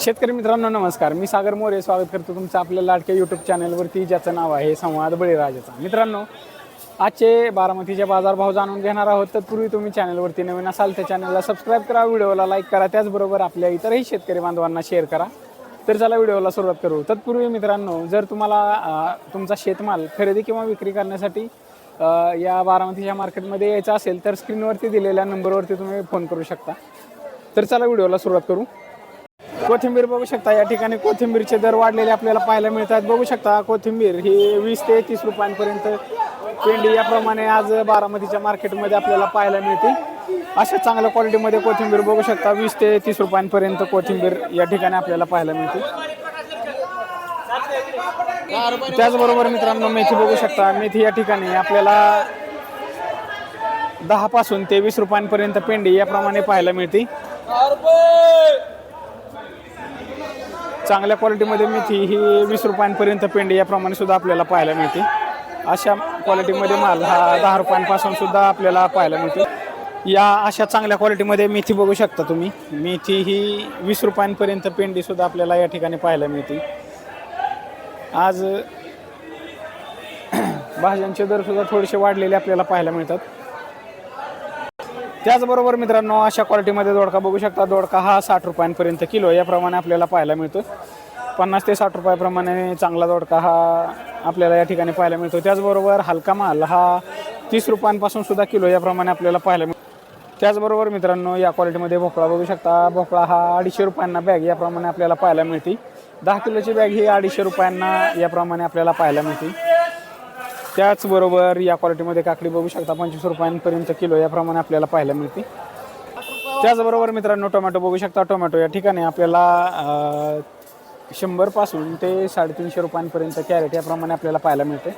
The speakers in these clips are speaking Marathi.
शेतकरी मित्रांनो नमस्कार. मी सागर मोरे स्वागत करतो तुमचं आपल्या लाडक्या यूट्यूब चॅनलवरती ज्याचं नाव आहे संवाद बळीराजाचा. मित्रांनो आजचे बारामतीचे बाजारभाव जाणून घेणार आहोत तत्पूर्वी तुम्ही चॅनलवरती नवीन असाल तर चॅनलला सबस्क्राईब करा व्हिडिओला लाईक करा त्याचबरोबर आपल्या इतरही शेतकरी बांधवांना शेअर करा. तर चला व्हिडिओला सुरुवात करू. तत्पूर्वी मित्रांनो जर तुम्हाला तुमचा शेतमाल खरेदी किंवा विक्री करण्यासाठी या बारामतीच्या मार्केटमध्ये यायचं असेल तर स्क्रीनवरती दिलेल्या नंबरवरती तुम्ही फोन करू शकता. तर चला व्हिडिओला सुरुवात करू. कोथिंबीर बघू शकता. या ठिकाणी कोथिंबीरचे दर वाढलेले आपल्याला पाहायला मिळतात. बघू शकता कोथिंबीर ही वीस ते तीस रुपयांपर्यंत पेंडी याप्रमाणे आज बारामतीच्या मार्केटमध्ये आपल्याला पाहायला मिळते. अशा चांगल्या क्वालिटीमध्ये कोथिंबीर बघू शकता. वीस ते तीस रुपयांपर्यंत कोथिंबीर या ठिकाणी आपल्याला पाहायला मिळते. त्याचबरोबर मित्रांनो मेथी बघू शकता. मेथी या ठिकाणी आपल्याला दहापासून ते वीस रुपयांपर्यंत पेंडी याप्रमाणे पाहायला मिळते. चांगल्या क्वालिटीमध्ये मेथी ही वीस रुपयांपर्यंत पेंडी याप्रमाणे सुद्धा आपल्याला पाहायला मिळते. अशा क्वालिटीमध्ये माल हा दहा रुपयांपासून सुद्धा आपल्याला पाहायला मिळतो. या अशा चांगल्या क्वालिटीमध्ये मेथी बघू शकता तुम्ही. मेथी ही वीस रुपयांपर्यंत पेंडी सुद्धा आपल्याला या ठिकाणी पाहायला मिळते. आज भाज्यांचे दर सुद्धा थोडेसे वाढलेले आपल्याला पाहायला मिळतात. त्याचबरोबर मित्रांनो अशा क्वालिटीमध्ये दोडका बघू शकता. दोडका हा साठ रुपयांपर्यंत किलो याप्रमाणे आपल्याला पाहायला मिळतो पन्नास ते साठ रुपयाप्रमाणे चांगला दोडका हा आपल्याला या ठिकाणी पाहायला मिळतो त्याचबरोबर हलका माल हा तीस रुपयांपासून सुद्धा किलो याप्रमाणे आपल्याला पाहायला मिळतो त्याचबरोबर मित्रांनो या क्वालिटीमध्ये भोपळा बघू शकता. भोपळा हा अडीचशे रुपयांना बॅग याप्रमाणे आपल्याला पाहायला मिळते दहा किलोची बॅग ही अडीचशे रुपयांना याप्रमाणे आपल्याला पाहायला मिळते त्याचबरोबर या क्वालिटीमध्ये काकडी बघू शकता पंचवीस रुपयांपर्यंत किलो याप्रमाणे आपल्याला पाहायला मिळते. त्याचबरोबर मित्रांनो टोमॅटो बघू शकता टोमॅटो या ठिकाणी आपल्याला शंभरपासून ते साडेतीनशे रुपयांपर्यंत कॅरेट याप्रमाणे आपल्याला पाहायला मिळते.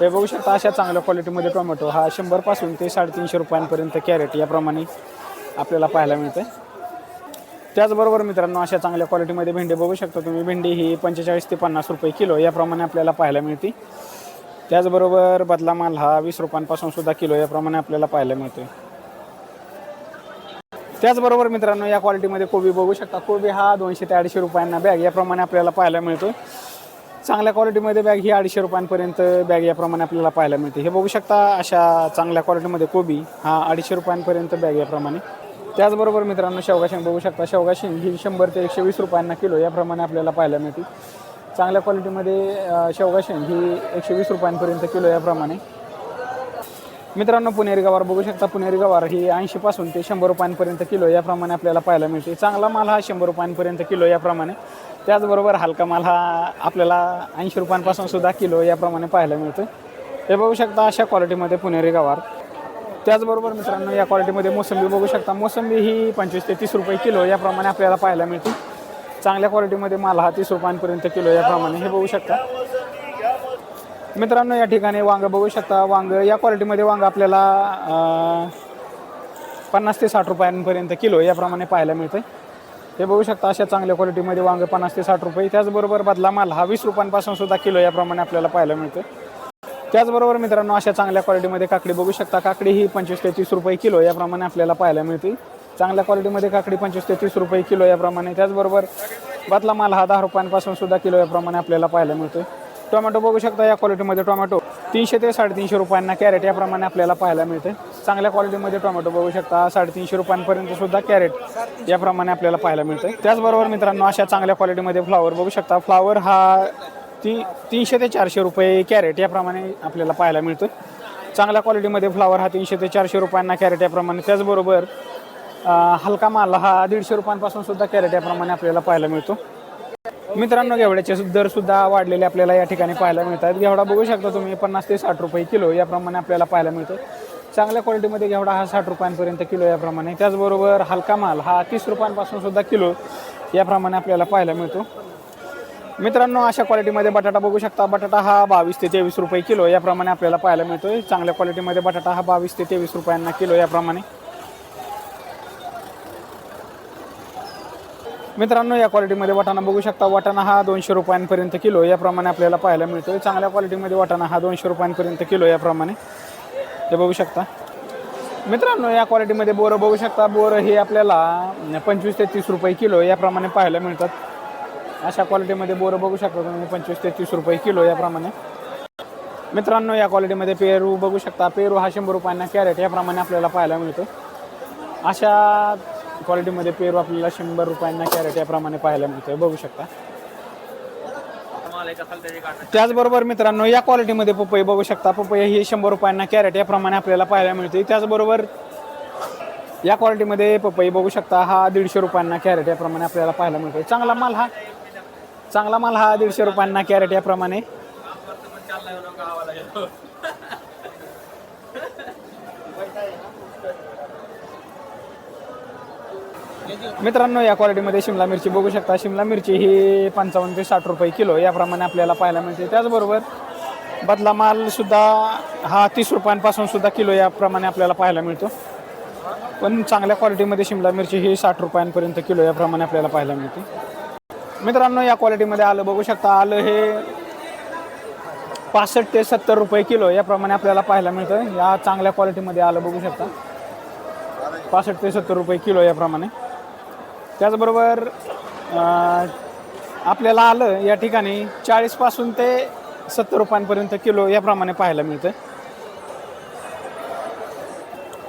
हे बघू शकता अशा चांगल्या क्वालिटीमध्ये टोमॅटो हा शंभरपासून ते साडेतीनशे रुपयांपर्यंत कॅरेट याप्रमाणे आपल्याला पाहायला मिळते. त्याचबरोबर मित्रांनो अशा चांगल्या क्वालिटीमध्ये भेंडी बघू शकता तुम्ही. भेंडी ही पंचेचाळीस ते पन्नास रुपये किलो याप्रमाणे आपल्याला पाहायला मिळते. त्याचबरोबर बदला माल हा वीस रुपयांपासून सुद्धा किलो याप्रमाणे आपल्याला पाहायला मिळतोय. त्याचबरोबर मित्रांनो या क्वालिटीमध्ये कोबी बघू शकता. कोबी हा दोनशे ते अडीचशे रुपयांना बॅग याप्रमाणे आपल्याला पाहायला मिळतो चांगल्या क्वालिटीमध्ये बॅग ही अडीचशे रुपयांपर्यंत बॅग याप्रमाणे आपल्याला पाहायला मिळते. हे बघू शकता अशा चांगल्या क्वालिटीमध्ये कोबी हा अडीचशे रुपयांपर्यंत बॅग याप्रमाणे. त्याचबरोबर मित्रांनो शेवगा शेंग बघू शकता. शेवगा शेंग ही शंभर ते एकशे वीस रुपयांना किलो याप्रमाणे आपल्याला पाहायला मिळते. चांगल्या क्वालिटीमध्ये शेवगा शेंग ही एकशे वीस रुपयांपर्यंत किलो याप्रमाणे. मित्रांनो पुणेरी गवार बघू शकता. पुणेरी गवार ही ऐंशीपासून ते शंभर रुपयांपर्यंत किलो याप्रमाणे आपल्याला पाहायला मिळते. चांगला माल हा शंभर रुपयांपर्यंत किलो याप्रमाणे. त्याचबरोबर हलका माल हा आपल्याला ऐंशी रुपयांपासून सुद्धा किलो याप्रमाणे पाहायला मिळतो हे बघू शकता अशा क्वालिटीमध्ये पुणेरी गवार त्याचबरोबर मित्रांनो या क्वालिटीमध्ये मोसंबी बघू शकता. मोसंबी ही पंचवीस ते तीस रुपये किलो याप्रमाणे आपल्याला पाहायला मिळते. चांगल्या क्वालिटीमध्ये माल हा तीस रुपयांपर्यंत किलो याप्रमाणे हे बघू शकता. मित्रांनो या ठिकाणी वांग बघू शकता. वांग या क्वालिटीमध्ये वांग आपल्याला पन्नास ते साठ रुपयांपर्यंत किलो याप्रमाणे पाहायला मिळते हे बघू शकता अशा चांगल्या क्वालिटीमध्ये वांग पन्नास ते साठ रुपये. त्याचबरोबर बदला माल हा वीस रुपयांपासून सुद्धा किलो याप्रमाणे आपल्याला पाहायला मिळतं त्याचबरोबर मित्रांनो अशा चांगल्या क्वालिटीमध्ये काकडी बघू शकता. काकडी ही पंचवीस ते तीस रुपये किलो याप्रमाणे आपल्याला पाहायला मिळते चांगल्या क्वालिटीमध्ये काकडी पंचवीस ते तीस रुपये किलो याप्रमाणे. त्याचबरोबर बातला माल हा दहा रुपयांपासून सुद्धा किलो याप्रमाणे आपल्याला पाहायला मिळतो टोमॅटो बघू शकता या क्वालिटीमध्ये टोमॅटो तीनशे ते साडेतीनशे रुपयांना कॅरेट याप्रमाणे आपल्याला पाहायला मिळते चांगल्या क्वालिटीमध्ये टोमॅटो बघू शकता साडेतीनशे रुपयांपर्यंत सुद्धा कॅरेट याप्रमाणे आपल्याला पाहायला मिळते त्याचबरोबर मित्रांनो अशा चांगल्या क्वालिटीमध्ये फ्लावर बघू शकता. फ्लावर हा ती तीनशे ते चारशे रुपये कॅरेट याप्रमाणे आपल्याला पाहायला मिळतो चांगल्या क्वालिटीमध्ये फ्लावर हा तीनशे ते चारशे रुपयांना कॅरेट याप्रमाणे. त्याचबरोबर हलका माल हा दीडशे रुपयांपासून सुद्धा कॅरेट याप्रमाणे आपल्याला पाहायला मिळतो. मित्रांनो घेवड्याचे दर सुद्धा वाढलेले आपल्याला या ठिकाणी पाहायला मिळतात. घेवडा बघू शकता तुम्ही पन्नास ते साठ रुपये किलो याप्रमाणे आपल्याला पाहायला मिळतो. चांगल्या क्वालिटीमध्ये घेवडा हा साठ रुपयांपर्यंत किलो याप्रमाणे त्याचबरोबर हलका माल हा तीस रुपयांपासून सुद्धा किलो याप्रमाणे आपल्याला पाहायला मिळतो. मित्रांनो अशा क्वालिटीमध्ये बटाटा बघू शकता. बटाटा हा बावीस ते तेवीस रुपये किलो याप्रमाणे आपल्याला पाहायला मिळतो चांगल्या क्वालिटीमध्ये बटाटा हा बावीस ते तेवीस रुपयांना किलो याप्रमाणे मित्रांनो या क्वालिटीमध्ये वाटाणा बघू शकता. वाटाणा हा दोनशे रुपयांपर्यंत किलो याप्रमाणे आपल्याला पाहायला मिळतो चांगल्या क्वालिटीमध्ये वाटाणा हा दोनशे रुपयांपर्यंत किलो याप्रमाणे. ते बघू शकता. मित्रांनो या क्वालिटीमध्ये बोरं बघू शकता. बोरं हे आपल्याला पंचवीस ते तीस रुपये किलो याप्रमाणे पाहायला मिळतात. अशा क्वालिटीमध्ये बोरं बघू शकता तुम्ही. पंचवीस ते तीस रुपये किलो याप्रमाणे. मित्रांनो या क्वालिटीमध्ये पेरू बघू शकता. पेरू हा शंभर रुपयांना कॅरेट याप्रमाणे आपल्याला पाहायला मिळतो अशा क्वालिटीमध्ये पेरू आपल्याला शंभर रुपयांना कॅरेट याप्रमाणे पाहायला मिळतोय. बघू शकता. त्याचबरोबर मित्रांनो या क्वालिटीमध्ये पपई बघू शकता. पपई ही शंभर रुपयांना कॅरेट याप्रमाणे आपल्याला पाहायला मिळते त्याचबरोबर या क्वालिटीमध्ये पपई बघू शकता. हा दीडशे रुपयांना कॅरेट याप्रमाणे आपल्याला पाहायला मिळतो चांगला माल हा. चांगला माल हा दीडशे रुपयांना कॅरेट याप्रमाणे. मित्रांनो या क्वालिटीमध्ये शिमला मिरची बघू शकता. शिमला मिरची ही पंचावन्न ते साठ रुपये किलो याप्रमाणे आपल्याला पाहायला मिळते. त्याचबरोबर बदला माल सुद्धा हा तीस रुपयांपासून सुद्धा किलो याप्रमाणे आपल्याला पाहायला मिळतो. पण चांगल्या क्वालिटीमध्ये शिमला मिरची ही साठ रुपयांपर्यंत किलो याप्रमाणे आपल्याला पाहायला मिळते. मित्रांनो या क्वालिटीमध्ये आलं बघू शकता. आलं हे पासष्ट ते सत्तर रुपये किलो याप्रमाणे आपल्याला पाहायला मिळतं. या चांगल्या क्वालिटीमध्ये आलं बघू शकता. पासष्ट ते सत्तर रुपये किलो याप्रमाणे. त्याचबरोबर आपल्याला आलं या ठिकाणी चाळीसपासून ते सत्तर रुपयांपर्यंत किलो याप्रमाणे पाहायला मिळतं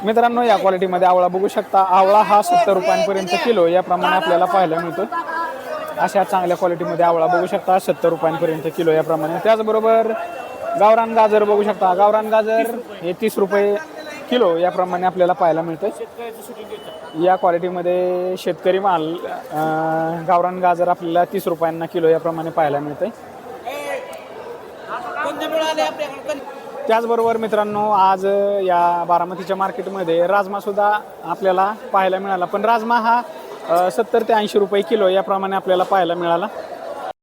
मित्रांनो या क्वालिटीमध्ये आवळा बघू शकता. आवळा हा सत्तर रुपयांपर्यंत किलो याप्रमाणे आपल्याला पाहायला मिळतो अशा चांगल्या क्वालिटीमध्ये आवळा बघू शकता. सत्तर रुपयांपर्यंत किलो याप्रमाणे. त्याचबरोबर गावरान गाजर बघू शकता. गावरान गाजर हे तीस रुपये किलो याप्रमाणे आपल्याला पाहायला मिळतं या क्वालिटीमध्ये शेतकरी माल गावरान गाजर आपल्याला तीस रुपयांना किलो याप्रमाणे पाहायला मिळतंय. त्याचबरोबर मित्रांनो आज या बारामतीच्या मार्केटमध्ये राजमा सुद्धा आपल्याला पाहायला मिळाला. पण राजमा हा सत्तर ते ऐंशी रुपये किलो याप्रमाणे आपल्याला पाहायला मिळाला.